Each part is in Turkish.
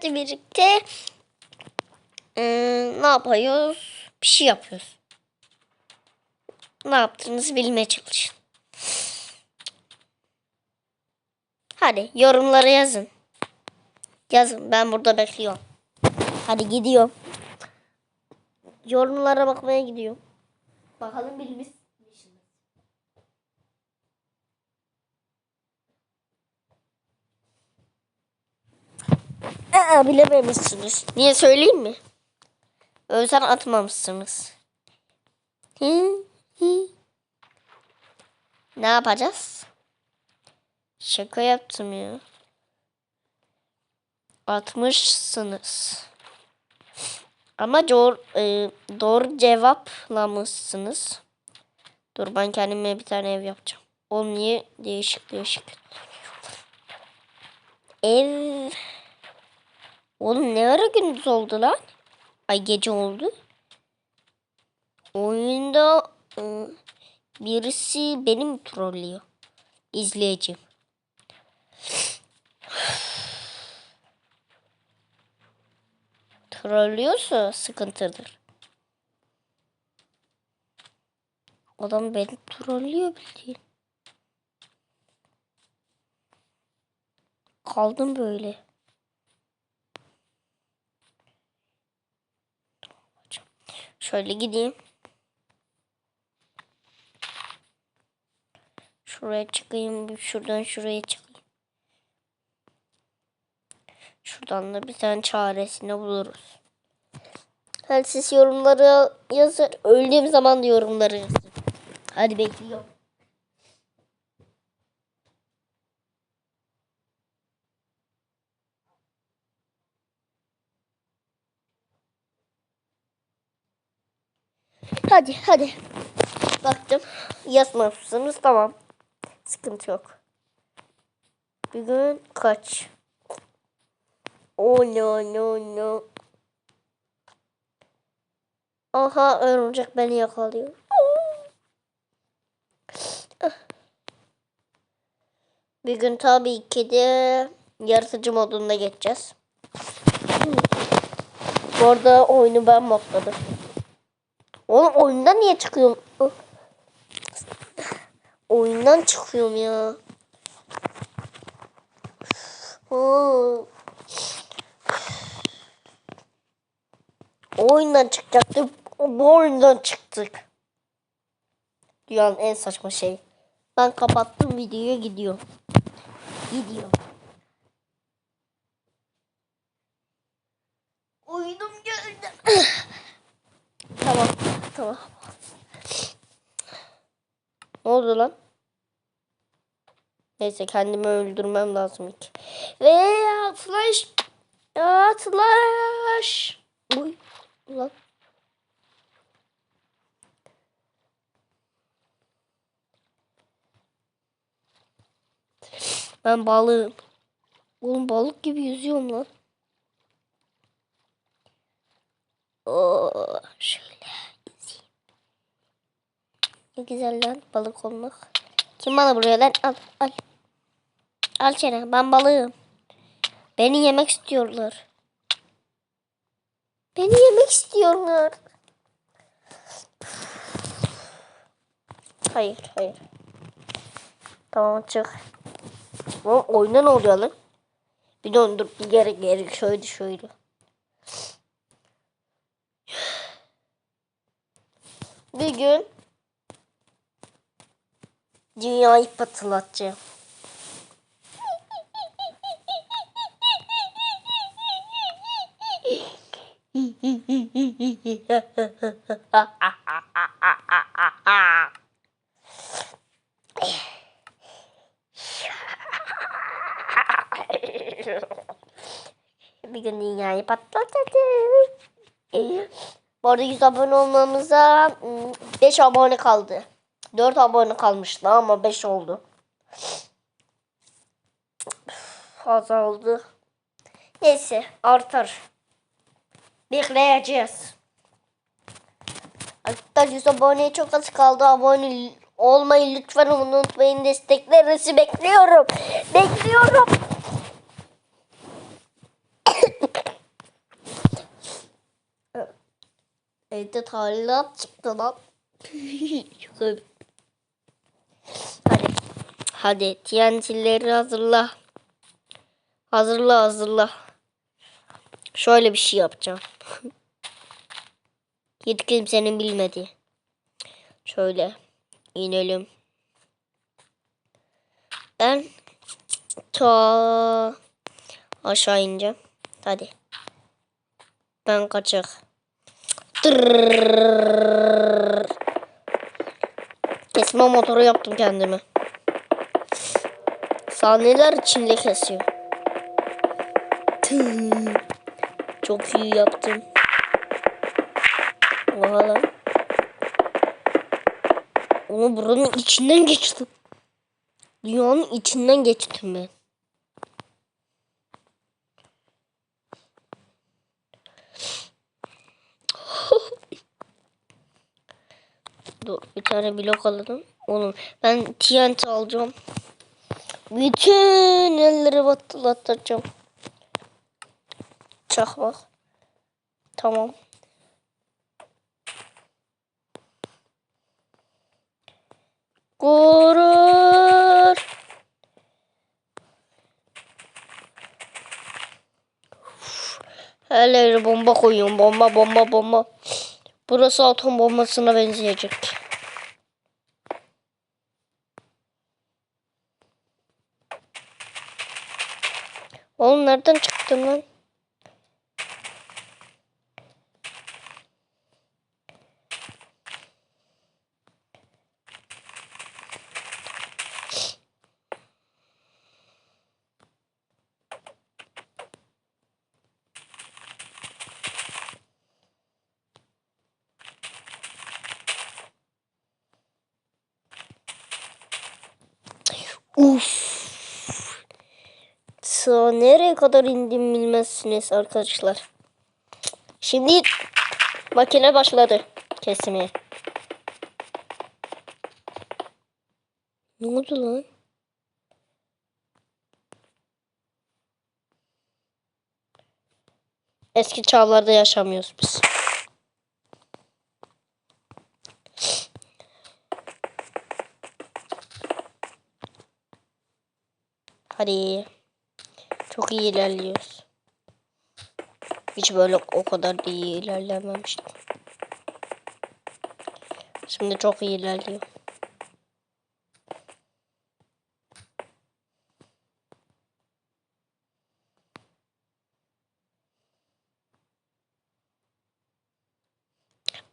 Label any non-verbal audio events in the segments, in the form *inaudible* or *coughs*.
hadi birlikte ee, ne yapıyoruz? Bir şey yapıyoruz. Ne yaptığınızı bilmeye çalışın. Hadi yorumlara yazın. Yazın ben burada bekliyorum. Hadi gidiyorum. Yorumlara bakmaya gidiyorum. Bakalım bilmiş Aa, bilememişsiniz. Niye söyleyeyim mi? Özen atmamışsınız. Hı, hı. Ne yapacağız? Şaka yaptım ya. Atmışsınız. Ama doğru, e, doğru cevaplamışsınız. Dur ben kendime bir tane ev yapacağım. Oğlum niye değişik değişik. Ev. Oğlum ne ara gündüz oldu lan? Ay gece oldu. Oyunda e, birisi benim trollüyor. İzleyicim. Trollüyorsa sıkıntıdır. Adam beni trollüyor bildiğin. Kaldım böyle. Şöyle gideyim. Şuraya çıkayım. Şuradan şuraya çıkayım. Şuradan da bir tane çaresini buluruz. Hadi siz yorumları yazın. Öldüğüm zaman da yorumları yazın. Hadi bekliyorum. Hadi hadi. Baktım. Yazmazsınız tamam. Sıkıntı yok. Bugün kaç? Oh no no no. Aha örümcek beni yakalıyor. Bir gün tabii ki de yaratıcı modunda geçeceğiz. Bu arada oyunu ben modladım. Oğlum oyundan niye çıkıyorum? Oyundan çıkıyorum ya. O oyundan çıkacaktık. Bu oyundan çıktık. Dünyanın en saçma şey. Ben kapattım videoyu gidiyor. Gidiyor. Oyunum geldi. tamam. Tamam. Ne oldu lan? Neyse kendimi öldürmem lazım ilk. Ve atlaş. Atlaş. Uy. Ulan. Ben balığım. Oğlum balık gibi yüzüyorum lan. Oo, şöyle. Ne güzel lan balık olmak. Kim bana buraya lan? Al al. Al çene ben balığım. Beni yemek istiyorlar. Beni yemek istiyorlar. Hayır, hayır. Tamam çık. Oğlum oyunda ne oluyor lan? Bir döndür bir geri geri şöyle şöyle. Bir gün dünyayı patlatacağım. Bir gün dünyayı patlatacağım. Bu arada 100 abone olmamıza 5 abone kaldı. 4 abone kalmıştı ama 5 oldu. Azaldı. Neyse artar. Bekleyeceğiz. Arkadaşlar 100 aboneye çok az kaldı. Abone olmayı lütfen unutmayın. Desteklerinizi bekliyorum. Bekliyorum. *coughs* Evde talilat çıktı lan. *laughs* Hadi. TNT'leri hazırla. Hazırla hazırla. Şöyle bir şey yapacağım. *laughs* Hiç kimsenin bilmediği. Şöyle inelim. Ben ta aşağı ineceğim. Hadi. Ben kaçak. Kesme motoru yaptım kendime. Saniyeler içinde kesiyor. Çok iyi yaptım. Oha lan. Ama buranın içinden geçtim. Dünyanın içinden geçtim ben. *laughs* Dur bir tane blok alalım. Oğlum ben TNT alacağım. Bütün elleri batırlatacağım. Çakmak. Tamam. Gurur. Her yere bomba koyuyorum. Bomba bomba bomba. Burası atom bombasına benzeyecek. Çıktın lan? Sağ nereye kadar indim bilmezsiniz arkadaşlar. Şimdi makine başladı kesmeye. Ne oldu lan? Eski çağlarda yaşamıyoruz biz. Hadi. Çok iyi ilerliyoruz. Hiç böyle o kadar da iyi ilerlememiştim. Şimdi çok iyi ilerliyor.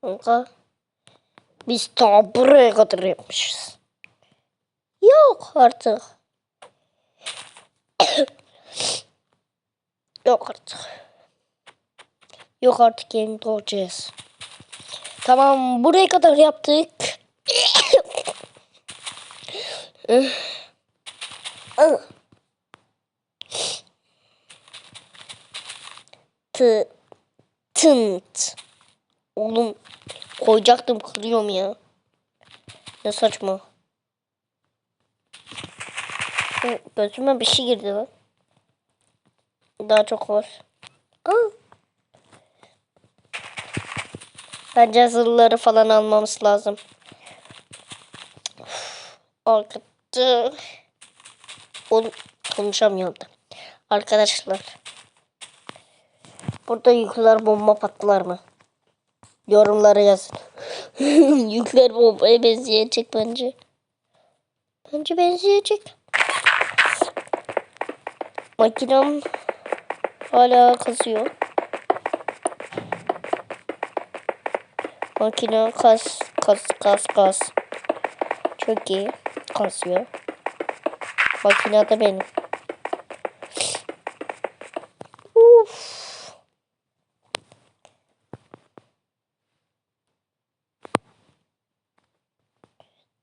Kanka. Biz ta buraya kadar yapmışız. Yok artık. Yok artık. Yok artık yeni doğacağız. Tamam buraya kadar yaptık. Tı tınt. Oğlum koyacaktım kırıyorum ya. Ne saçma. Gözüme bir şey girdi lan. Daha çok var. Aa. Bence hazırları falan almamız lazım. Arkadaşlar. Konuşamıyorum da. Arkadaşlar. Burada yükler bomba patlar mı? Yorumlara yazın. *laughs* yükler bombaya benzeyecek bence. Bence benzeyecek. Makinem hala kazıyor. Makine kas kas kas kas. Çok iyi. Kasıyor. Makine de benim. Uf.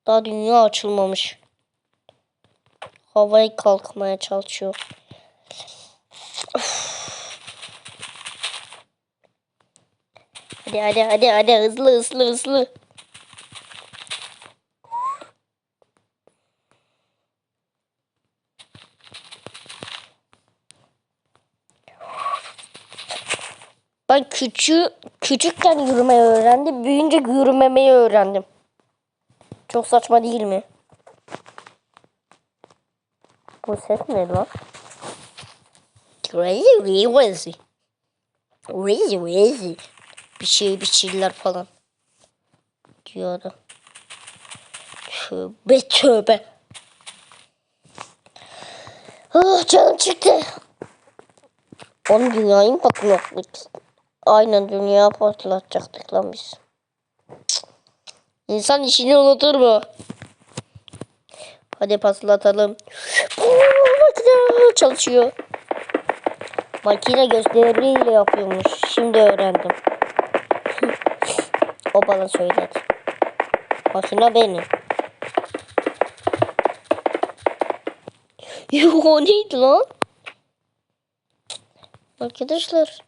Daha dünya açılmamış. Havaya kalkmaya çalışıyor. Hadi hadi hadi hadi hızlı hızlı hızlı. Ben küçüğü Küçükken yürümeyi öğrendim. Büyüyünce yürümemeyi öğrendim. Çok saçma değil mi? Bu ses ne lan? Crazy crazy. Crazy crazy. Bir şey bir şeyler falan. Diyordu. Tövbe tövbe. Ah canım çıktı. Onu dünyayı mı patlatmak Aynen dünya patlatacaktık lan biz. İnsan işini unutur mu? Hadi patlatalım. Makine çalışıyor. Makine gösteriyle yapıyormuş. Şimdi öğrendim. O bana söyledi. Makine benim. Yok o neydi lan? Arkadaşlar.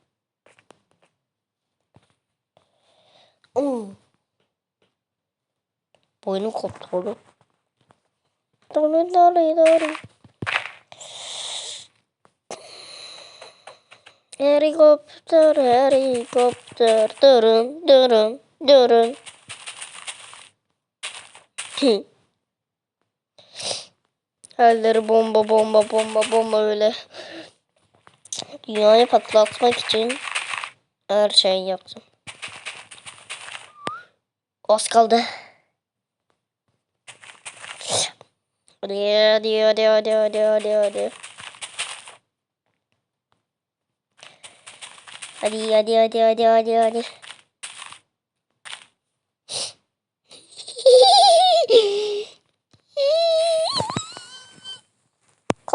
Hmm. Boynum koptu oğlum. Doğru doğru doğru. Helikopter, helikopter, durun, durun, Hı. Herleri bomba, bomba, bomba, bomba öyle. Dünyayı patlatmak için her şeyi yaptım. Az kaldı. Hadi hadi hadi hadi hadi hadi hadi. Hadi hadi hadi hadi hadi hadi.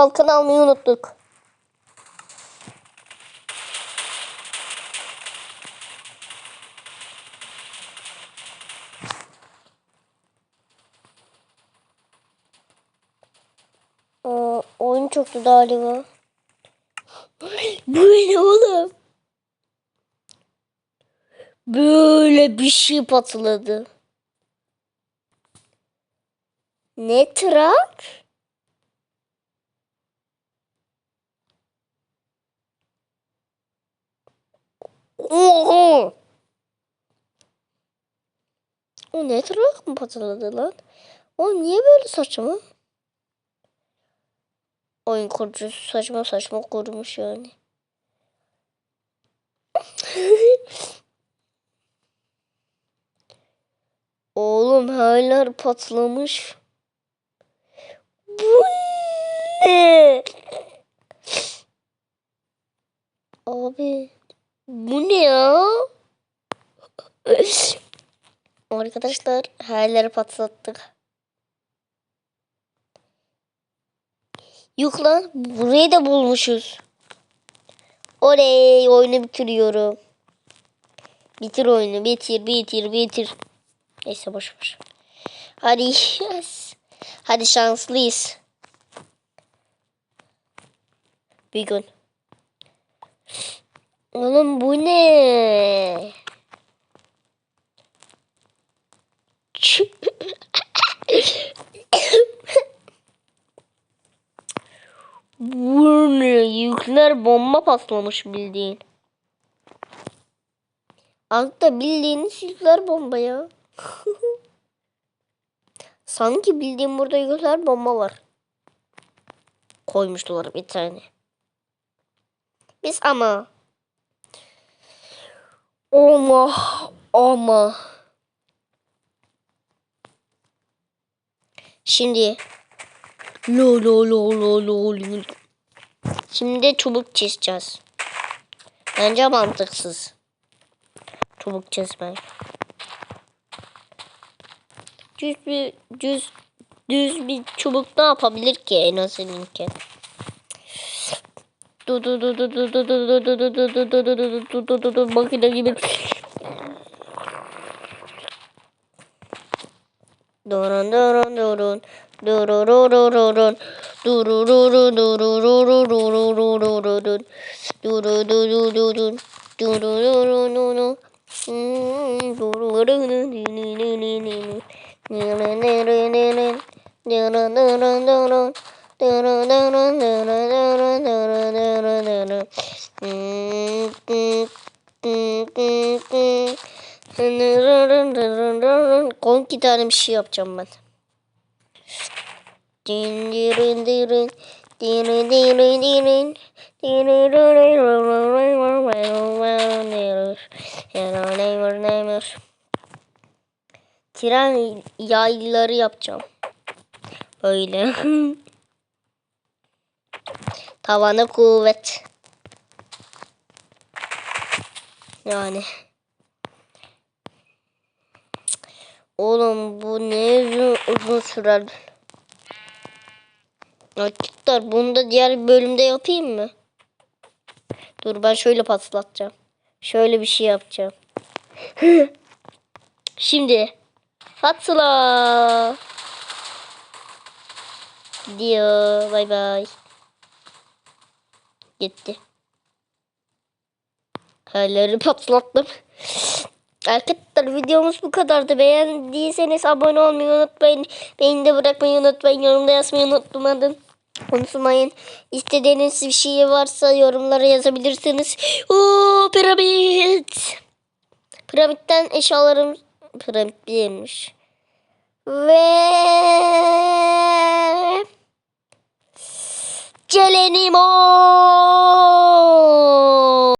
Kalkan almayı unuttuk. Oyun çoktu galiba. Ne oğlum? Böyle bir şey patladı. Ne trak? Oha! O ne trak mı patladı lan? O niye böyle saçma? Oyun kurucusu saçma saçma kurmuş yani. *laughs* Oğlum hala patlamış. Bu ne? Abi bu ne ya? Arkadaşlar hayalleri patlattık. Yok lan burayı da bulmuşuz. Oley oyunu bitiriyorum. Bitir oyunu bitir bitir bitir. Neyse boş ver. Hadi. Hadi şanslıyız. Bir gün. Oğlum bu ne? bu ne? Yükler bomba patlamış bildiğin. Altta bildiğiniz yükler bomba ya. *laughs* Sanki bildiğim burada yükler bomba var. Koymuşlar bir tane. Biz ama ama ama Şimdi lo lo lo lo lo lo. Şimdi çubuk çizeceğiz. Bence mantıksız. Çubuk çizmek. Düz bir düz düz bir çubuk ne yapabilir ki en azından ki? Makine gibi. Durun durun durun durururururun durururu dururururururun durururururun durururururun 12 tane bir şey yapacağım ben. Din dirin dirin. Dirin dirin dirin. Tren yayları yapacağım. Böyle. *laughs* Tavanı kuvvet. Yani. Oğlum bu ne uzun, uzun sürer. Arkadaşlar bunu da diğer bölümde yapayım mı? Dur ben şöyle patlatacağım. Şöyle bir şey yapacağım. *laughs* Şimdi patla. Gidiyor. Bay bay. Gitti. Hayalleri patlattım. Arkadaşlar videomuz bu kadardı. Beğendiyseniz abone olmayı unutmayın. Beğeni de bırakmayı unutmayın. Yorumda yazmayı unutmayın. Unutmayın. İstediğiniz bir şey varsa yorumlara yazabilirsiniz. Oo piramit. Piramitten eşyalarım piramit değilmiş. Ve Celenimo.